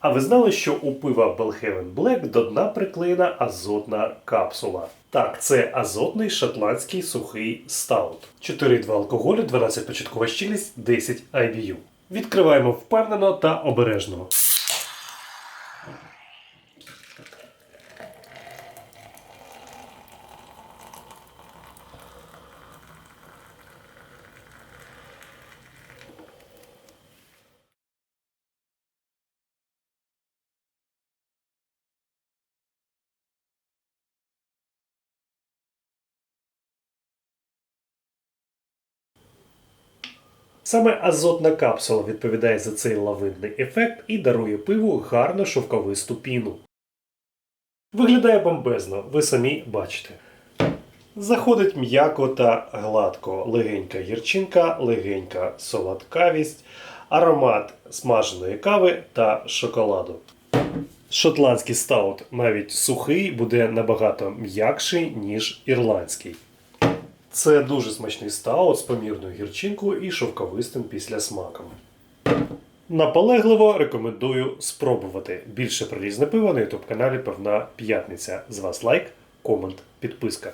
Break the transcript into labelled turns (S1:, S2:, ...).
S1: А ви знали, що у пива Belhaven Black до дна приклеєна азотна капсула? Так, це азотний шотландський сухий стаут. 4,2 алкоголю, 12 початкова щільність, 10 IBU. Відкриваємо впевнено та обережно. Саме азотна капсула відповідає за цей лавинний ефект і дарує пиву гарну шовковисту піну. Виглядає бомбезно, ви самі бачите. Заходить м'яко та гладко, легенька гірчинка, легенька солодкавість, аромат смаженої кави та шоколаду. Шотландський стаут, навіть сухий, буде набагато м'якший, ніж ірландський. Це дуже смачний стаут з помірною гірчинкою і шовковистим післясмаком. Наполегливо рекомендую спробувати. Більше про різне пиво на youtube каналі Певна П'ятниця. З вас лайк, комент, підписка.